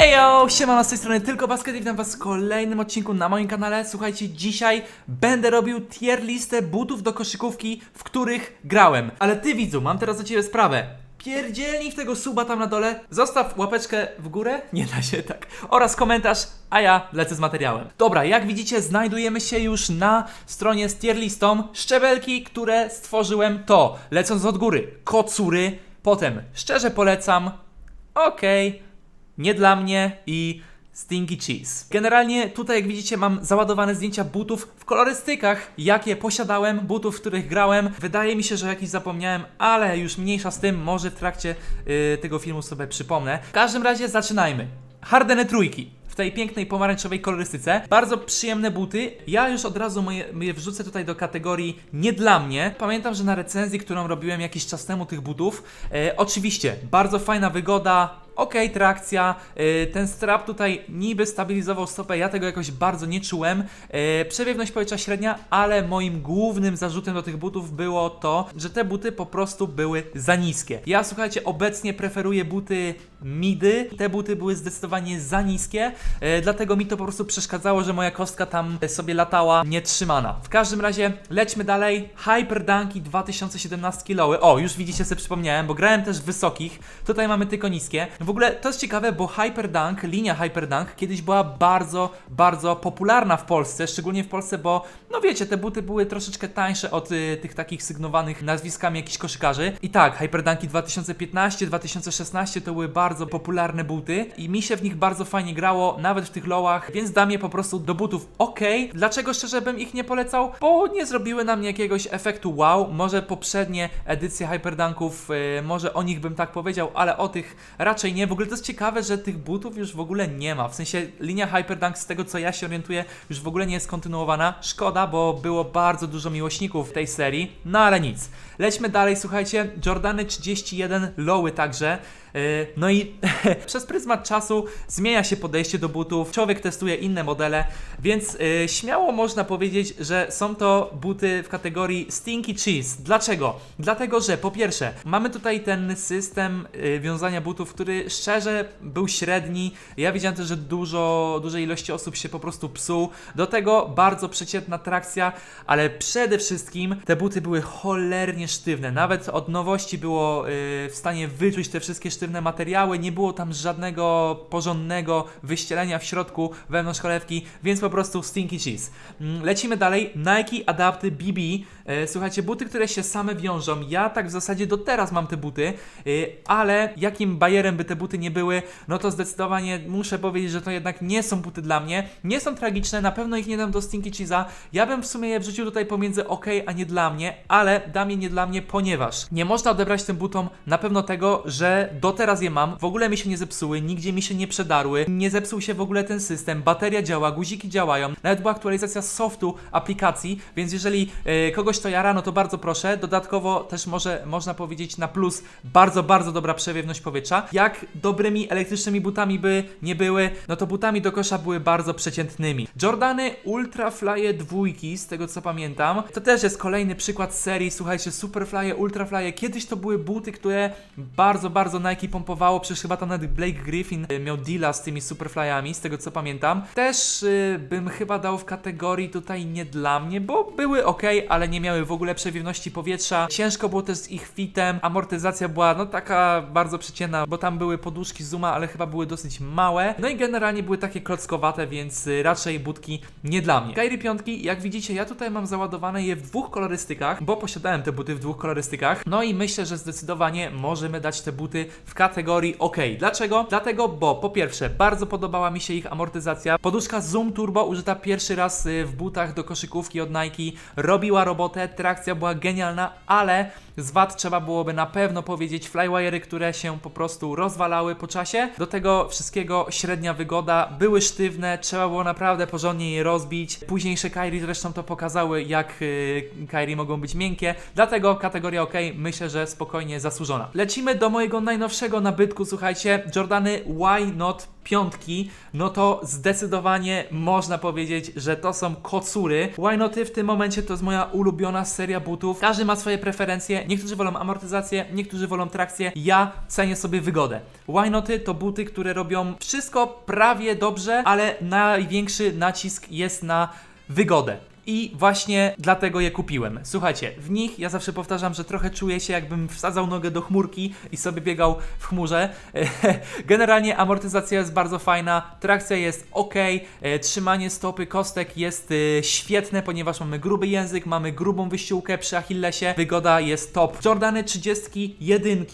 Ejo, siemano z tej strony Tylko Basket i witam was w kolejnym odcinku na moim kanale. Słuchajcie, dzisiaj będę robił tier listę butów do koszykówki, w których grałem. Ale ty widzu, mam teraz do ciebie sprawę. Pierdzielnij w tego suba tam na dole, zostaw łapeczkę w górę, nie da się tak, oraz komentarz, a ja lecę z materiałem. Dobra, jak widzicie, znajdujemy się już na stronie z tier listą. Szczebelki, które stworzyłem to, lecąc od góry, kocury, potem szczerze polecam, okej, nie dla mnie i Stinky Cheese. Generalnie tutaj jak widzicie mam załadowane zdjęcia butów w kolorystykach, jakie posiadałem, butów, w których grałem. Wydaje mi się, że jakiś zapomniałem, ale już mniejsza z tym, może w trakcie y, tego filmu sobie przypomnę. W każdym razie zaczynajmy. Hardene trójki. W tej pięknej pomarańczowej kolorystyce. Bardzo przyjemne buty. Ja już od razu moje, je wrzucę tutaj do kategorii nie dla mnie. Pamiętam, że na recenzji, którą robiłem jakiś czas temu tych butów, e, oczywiście bardzo fajna wygoda, Okej, trakcja. e, Ten strap tutaj niby stabilizował stopę, ja tego jakoś bardzo nie czułem. E, Przewiewność powietrza średnia, ale moim głównym zarzutem do tych butów było to, że te buty po prostu były za niskie. Ja słuchajcie, obecnie preferuję buty midy. Te buty były zdecydowanie za niskie, e, dlatego mi to po prostu przeszkadzało, że moja kostka tam sobie latała nietrzymana. W każdym razie lećmy dalej. Hyper Dunky 2017 kg. O, już widzicie, sobie przypomniałem, bo grałem też w wysokich. Tutaj mamy tylko niskie. W ogóle to jest ciekawe, bo Hyper Dunk, linia Hyper Dunk kiedyś była bardzo, bardzo popularna w Polsce, szczególnie w Polsce, bo no wiecie, te buty były troszeczkę tańsze od y, tych takich sygnowanych nazwiskami jakichś koszykarzy. I tak, Hyper Dunky 2015-2016 to były bardzo popularne buty i mi się w nich bardzo fajnie grało, nawet w tych lowach, więc dam je po prostu do butów ok. Dlaczego szczerze bym ich nie polecał? Bo nie zrobiły na mnie jakiegoś efektu wow. Może poprzednie edycje Hyperdunków, y, może o nich bym tak powiedział, ale o tych raczej nie. W ogóle to jest ciekawe, że tych butów już w ogóle nie ma. W sensie linia Hyperdunk, z tego co ja się orientuję, już w ogóle nie jest kontynuowana. Szkoda, bo było bardzo dużo miłośników tej serii, no ale nic. Lećmy dalej, słuchajcie. Jordany 31 lowy także. Yy, No i przez pryzmat czasu zmienia się podejście do butów, człowiek testuje inne modele, więc yy, śmiało można powiedzieć, że są to buty w kategorii Stinky Cheese. Dlaczego? Dlatego, że po pierwsze, mamy tutaj ten system yy, wiązania butów, który szczerze był średni. Ja widziałem też, że dużo, dużej ilości osób się po prostu psuł. Do tego bardzo przeciętna trakcja, ale przede wszystkim te buty były cholernie sztywne. Nawet od nowości było yy, w stanie wyczuć te wszystkie sztywne materiały. Nie było tam żadnego porządnego wyścielenia w środku wewnątrz cholewki, więc po prostu stinky cheese. Mm, Lecimy dalej. Nike Adapty BB. E, Słuchajcie, buty, które się same wiążą. Ja tak w zasadzie do teraz mam te buty, y, ale jakim bajerem by te buty nie były, no to zdecydowanie muszę powiedzieć, że to jednak nie są buty dla mnie. Nie są tragiczne, na pewno ich nie dam do Stinky Cheese'a. Ja bym w sumie je wrzucił tutaj pomiędzy ok, a nie dla mnie, ale dam je nie dla mnie, ponieważ nie można odebrać tym butom na pewno tego, że do teraz je mam, w ogóle mi się nie zepsuły, nigdzie mi się nie przedarły, nie zepsuł się w ogóle ten system, bateria działa, guziki działają, nawet była aktualizacja softu aplikacji, więc jeżeli e, kogoś to jara, no to bardzo proszę. Dodatkowo też może można powiedzieć na plus bardzo, bardzo dobra przewiewność powietrza. Jak dobrymi elektrycznymi butami by nie były, no to butami do kosza były bardzo przeciętnymi. Jordany Ultraflye dwójki, z tego co pamiętam, to też jest kolejny przykład serii, słuchajcie, Superflye, Ultraflye, kiedyś to były buty, które bardzo, bardzo Nike pompowało, przecież chyba tam nawet Blake Griffin y, miał deala z tymi Superflyami, z tego co pamiętam. Też y, bym chyba dał w kategorii tutaj nie dla mnie, bo były ok, ale nie miały w ogóle przewiewności powietrza. Ciężko było też z ich fitem, amortyzacja była no taka bardzo przeciętna, bo tam były poduszki Zuma, ale chyba były dosyć małe. No i generalnie były takie klockowate, więc y, raczej budki nie dla mnie. Kairi piątki, jak widzicie, ja tutaj mam załadowane je w dwóch kolorystykach, bo posiadałem te buty w dwóch kolorystykach. No i myślę, że zdecydowanie możemy dać te buty w kategorii OK. Dlaczego? Dlatego, bo po pierwsze, bardzo podobała mi się ich amortyzacja. Poduszka Zoom Turbo użyta pierwszy raz y, w butach do koszykówki od Nike robiła robotę, trakcja była genialna, ale z wad trzeba byłoby na pewno powiedzieć flywire'y, które się po prostu rozwalały po czasie. Do tego wszystkiego średnia wygoda, były sztywne, trzeba było naprawdę porządnie je rozbić. Późniejsze Kairi zresztą to pokazały, jak yy, Kairi mogą być miękkie, dlatego kategoria OK myślę, że spokojnie zasłużona. Lecimy do mojego najnowszego nabytku słuchajcie, Jordany Why Not piątki, no to zdecydowanie można powiedzieć, że to są kocury. Why Noty w tym momencie to jest moja ulubiona seria butów. Każdy ma swoje preferencje. Niektórzy wolą amortyzację, niektórzy wolą trakcję. Ja cenię sobie wygodę. Why Noty to buty, które robią wszystko prawie dobrze, ale największy nacisk jest na wygodę. I właśnie dlatego je kupiłem. Słuchajcie, w nich ja zawsze powtarzam, że trochę czuję się jakbym wsadzał nogę do chmurki i sobie biegał w chmurze. Generalnie amortyzacja jest bardzo fajna, trakcja jest ok, trzymanie stopy kostek jest e, świetne, ponieważ mamy gruby język, mamy grubą wyściółkę przy Achillesie, wygoda jest top. Jordany 31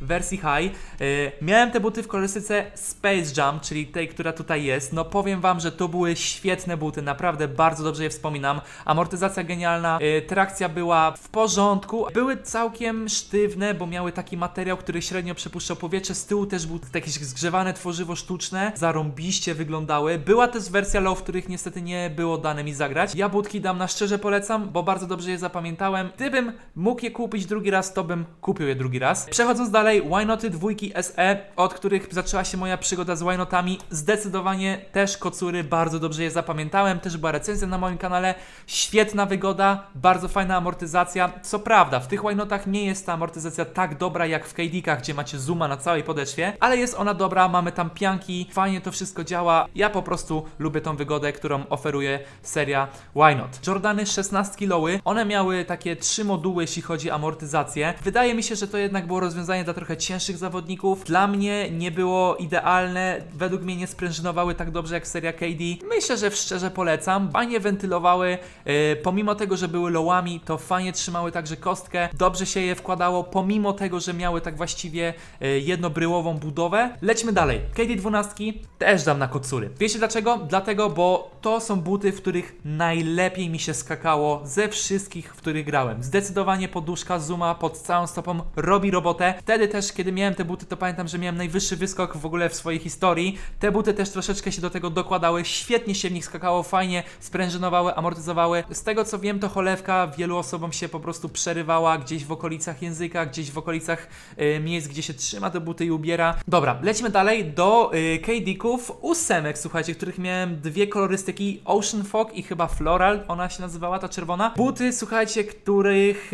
w wersji high. E, Miałem te buty w kolorystyce Space Jam, czyli tej, która tutaj jest. No powiem wam, że to były świetne buty, naprawdę bardzo dobrze je wspominam. Amortyzacja genialna, e, trakcja była w porządku. Były całkiem sztywne, bo miały taki materiał, który średnio przepuszczał powietrze. Z tyłu też było jakieś zgrzewane tworzywo sztuczne. Zarąbiście wyglądały. Była też wersja low, w których niestety nie było dane mi zagrać. Ja budki dam na szczerze polecam, bo bardzo dobrze je zapamiętałem. Gdybym mógł je kupić drugi raz, to bym kupił je drugi raz. Przechodząc dalej, Whynoty dwójki SE, od których zaczęła się moja przygoda z Whynotami. Zdecydowanie też kocury, bardzo dobrze je zapamiętałem. Też była recenzja na moim kanale. Świetna wygoda, bardzo fajna amortyzacja. Co prawda, w tych Whynotach nie jest ta amortyzacja tak dobra jak w KD-kach, gdzie macie zooma na całej podeszwie, ale jest ona dobra, mamy tam pianki, fajnie to wszystko działa. Ja po prostu lubię tą wygodę, którą oferuje seria Why Not. Jordany 16 lowy, one miały takie trzy moduły, jeśli chodzi o amortyzację. Wydaje mi się, że to jednak było rozwiązanie dla trochę cięższych zawodników. Dla mnie nie było idealne, według mnie nie sprężynowały tak dobrze jak seria KD. Myślę, że szczerze polecam. Fajnie wentylowały, yy, pomimo tego, że były lowami, to fajnie trzymały także kostkę. Dobrze się je wkładało, pomimo tego, że miały tak właściwie yy, jednobryłową budowę. Lećmy dalej. KD 12 też dam na kocury. Wiecie dlaczego? Dlatego, bo to są buty, w których najlepiej mi się skakało ze wszystkich, w których grałem. Zdecydowanie poduszka Zuma pod całą stopą robi robotę. Wtedy też, kiedy miałem te buty, to pamiętam, że miałem najwyższy wyskok w ogóle w swojej historii. Te buty też troszeczkę się do tego dokładały. Świetnie się w nich skakało, fajnie sprężynowały, amortyzowały. Z tego co wiem, to cholewka wielu osobom się po prostu przerywała gdzieś w okolicach języka, gdzieś w okolicach y, miejsc, gdzie się trzyma te buty i ubiera. Dobra, lecimy dalej do y, KD-ków ósemek, słuchajcie, których miałem dwie kolorystyki, Ocean Fog i chyba Floral, ona się nazywała, ta czerwona. Buty, słuchajcie, których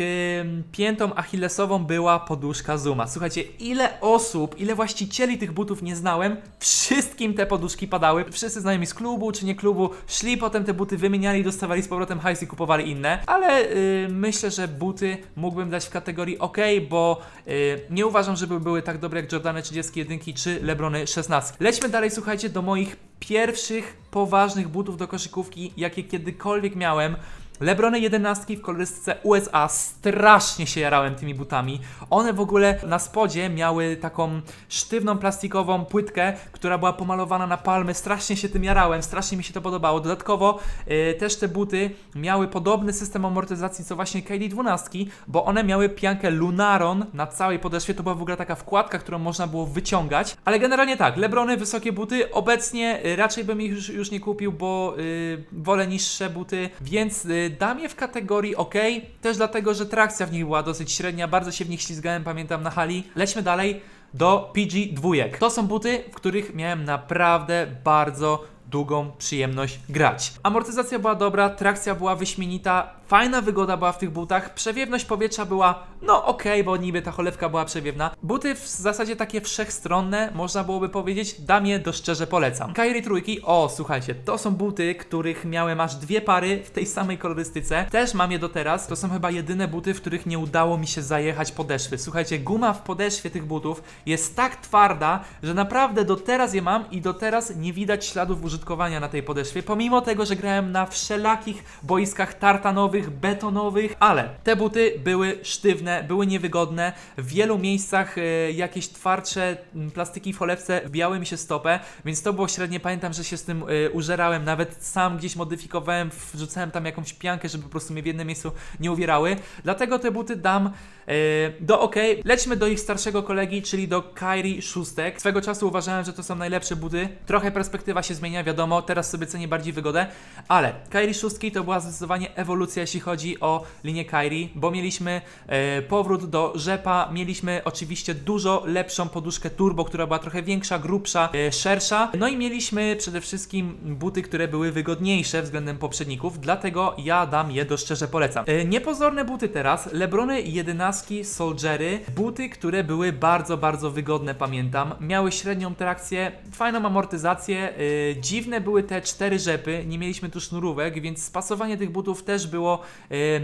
piętą achillesową była poduszka Zuma. Słuchajcie, ile osób, ile właścicieli tych butów nie znałem, wszystkim te poduszki padały. Wszyscy znajomi z klubu czy nie klubu szli potem te buty, wymieniali, dostawali z powrotem hajs i kupowali inne, ale y, myślę, że buty mógłbym dać w kategorii OK, bo y, nie uważam, żeby były tak dobre jak Jordany 31 czy Lebrony 16. Lećmy dalej, słuchajcie, do moich pierwszych poważnych butów do koszykówki, jakie kiedykolwiek miałem. Lebrony 11 w kolorystyce USA strasznie się jarałem tymi butami. One w ogóle na spodzie miały taką sztywną plastikową płytkę, która była pomalowana na palmy. Strasznie się tym jarałem, strasznie mi się to podobało. Dodatkowo y, też te buty miały podobny system amortyzacji co właśnie KD12, bo one miały piankę Lunaron na całej podeszwie. To była w ogóle taka wkładka, którą można było wyciągać. Ale generalnie tak, Lebrony, wysokie buty. Obecnie y, raczej bym ich już, już nie kupił, bo y, wolę niższe buty, więc y, dam je w kategorii OK. Też dlatego, że trakcja w nich była dosyć średnia, bardzo się w nich ślizgałem, pamiętam na hali. Lećmy dalej do PG dwójek. To są buty, w których miałem naprawdę bardzo długą przyjemność grać. Amortyzacja była dobra, trakcja była wyśmienita, fajna wygoda była w tych butach, przewiewność powietrza była no okej, bo niby ta cholewka była przewiewna. Buty w zasadzie takie wszechstronne, można byłoby powiedzieć, dam je do szczerze polecam. Kairi trójki, o słuchajcie, to są buty, których miałem aż dwie pary w tej samej kolorystyce, też mam je do teraz, to są chyba jedyne buty, w których nie udało mi się zajechać podeszwy. Słuchajcie, guma w podeszwie tych butów jest tak twarda, że naprawdę do teraz je mam i do teraz nie widać śladów użytkowania na tej podeszwie, pomimo tego, że grałem na wszelakich boiskach tartanowych, betonowych, ale te buty były sztywne, były niewygodne, w wielu miejscach e, jakieś twardsze plastiki w cholewce wbijały mi się stopę, więc to było średnie, pamiętam, że się z tym e, użerałem, nawet sam gdzieś modyfikowałem, wrzucałem tam jakąś piankę, żeby po prostu mnie w jednym miejscu nie uwierały, dlatego te buty dam e, do OK. Lećmy do ich starszego kolegi, czyli do Kairi Szóstek. Swego czasu uważałem, że to są najlepsze buty. Trochę perspektywa się zmienia, wiadomo, teraz sobie cenię bardziej wygodę, ale Kairi Szóstki to była zdecydowanie ewolucja, jeśli chodzi o linię Kairi, bo mieliśmy e, powrót do rzepa, mieliśmy oczywiście dużo lepszą poduszkę turbo, która była trochę większa, grubsza, e, szersza. No i mieliśmy przede wszystkim buty, które były wygodniejsze względem poprzedników, dlatego ja dam je do szczerze polecam. E, niepozorne buty teraz, Lebrony 11 Soldiery, buty, które były bardzo, bardzo wygodne, pamiętam. Miały średnią trakcję, fajną amortyzację, e, dziwne były te cztery rzepy, nie mieliśmy tu sznurówek, więc spasowanie tych butów też było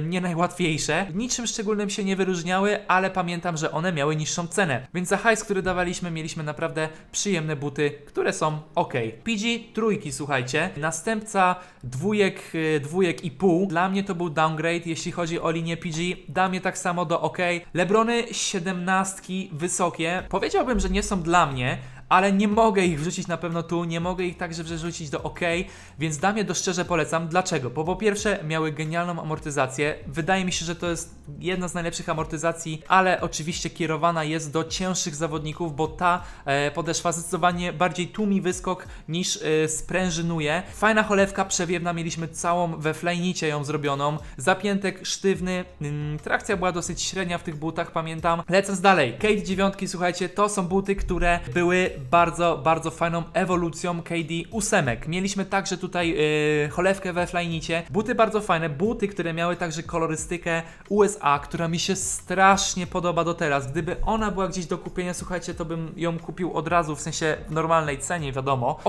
nie najłatwiejsze. Niczym szczególnym się nie wyróżniały, ale pamiętam, że one miały niższą cenę. Więc za hajs, który dawaliśmy, mieliśmy naprawdę przyjemne buty, które są ok. PG trójki, słuchajcie. Następca dwójek, e, dwójek i pół. Dla mnie to był downgrade, jeśli chodzi o linię PG. Dla mnie tak samo do ok. Lebrony 17 wysokie. Powiedziałbym, że nie są dla mnie, ale nie mogę ich wrzucić na pewno tu, nie mogę ich także wrzucić do OK, więc dam je do szczerze polecam. Dlaczego? Bo po pierwsze miały genialną amortyzację. Wydaje mi się, że to jest jedna z najlepszych amortyzacji, ale oczywiście kierowana jest do cięższych zawodników, bo ta e, podeszwa zdecydowanie bardziej tłumi wyskok niż e, sprężynuje. Fajna cholewka przewiewna, mieliśmy całą we flajnicie ją zrobioną. Zapiętek sztywny, mm, trakcja była dosyć średnia w tych butach, pamiętam. Lecąc dalej, Kate 9, słuchajcie, to są buty, które były bardzo, bardzo fajną ewolucją KD 8. Mieliśmy także tutaj yy, cholewkę we flajnicie. Buty bardzo fajne, buty, które miały także kolorystykę USA, która mi się strasznie podoba do teraz. Gdyby ona była gdzieś do kupienia, słuchajcie, to bym ją kupił od razu, w sensie normalnej cenie, wiadomo.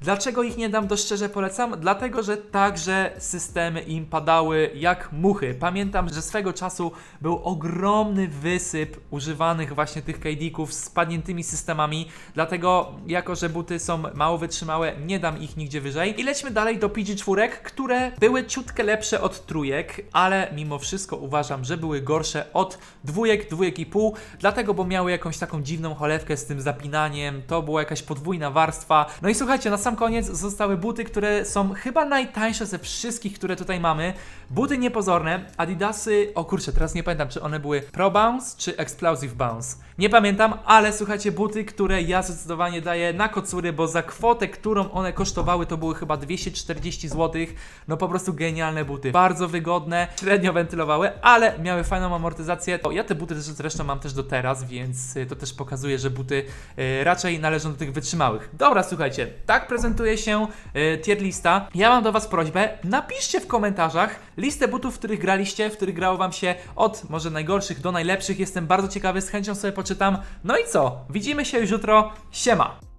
Dlaczego ich nie dam, to szczerze polecam? Dlatego, że także systemy im padały jak muchy. Pamiętam, że swego czasu był ogromny wysyp używanych właśnie tych KD-ków z spadniętymi systemami, dlatego jako, że buty są mało wytrzymałe, nie dam ich nigdzie wyżej. I lećmy dalej do PG4, które były ciutkę lepsze od trójek, ale mimo wszystko uważam, że były gorsze od dwójek, dwójek i pół, dlatego, bo miały jakąś taką dziwną cholewkę z tym zapinaniem, to była jakaś podwójna warstwa. No i słuchajcie, na sam koniec zostały buty, które są chyba najtańsze ze wszystkich, które tutaj mamy. Buty niepozorne, Adidasy, o kurczę, teraz nie pamiętam, czy one były Pro Bounce, czy Explosive Bounce. Nie pamiętam, ale słuchajcie, buty, które ja zdecydowanie daję na kocury, bo za kwotę, którą one kosztowały, to były chyba 240 zł. No po prostu genialne buty. Bardzo wygodne, średnio wentylowały, ale miały fajną amortyzację. Ja te buty też zresztą mam też do teraz, więc to też pokazuje, że buty y, raczej należą do tych wytrzymałych. Dobra, słuchajcie, tak prezentuje się y, tier lista. Ja mam do Was prośbę, napiszcie w komentarzach listę butów, w których graliście, w których grało Wam się od może najgorszych do najlepszych. Jestem bardzo ciekawy, z chęcią sobie poczytam. No i co? Widzimy się już jutro. Siema!